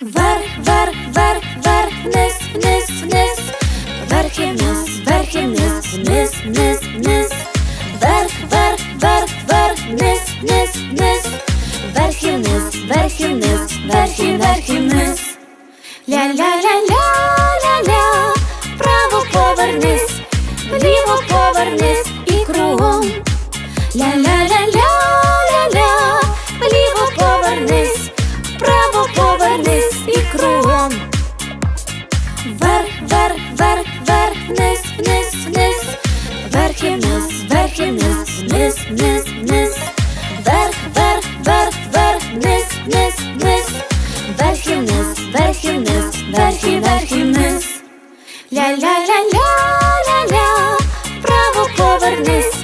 Вверх, вверх, вверх, вверх, вниз, вниз, вниз, вверх і вниз, вверх і вниз, вниз, вниз, вниз, вверх, вверх, вверх, вверх, вниз, вниз, вниз. Ля-ля-ля-ля-ля-ля, вправо повернись, вліво повернись і кругом. Ля-ля-ля-ля-ля-ля, Ля-ля-ля-ля-ля-ля, вправо повернись,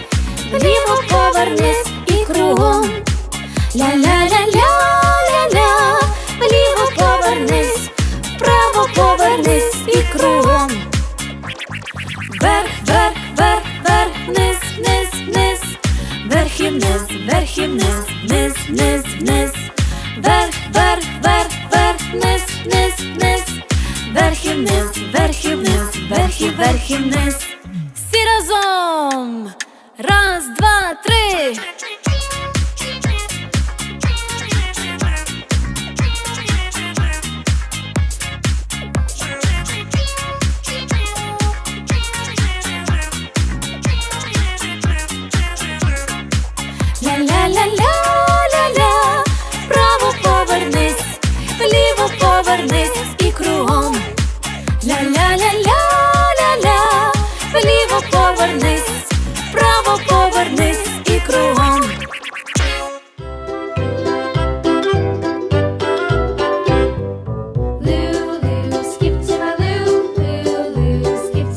вліво повернись і кругом. Ля-ля-ля-ля-ля-ля, вліво повернись, вправо повернись і кругом. Вверх, вверх, вверх, вверх, вниз, вниз, вниз, вверх і вниз, вверх і вниз, вниз, вниз, вниз, вверх, вверх, і вниз, вверх вниз, вверх і вниз. Всі разом! Раз, два, три! Ля-ля-ля-ля Hello.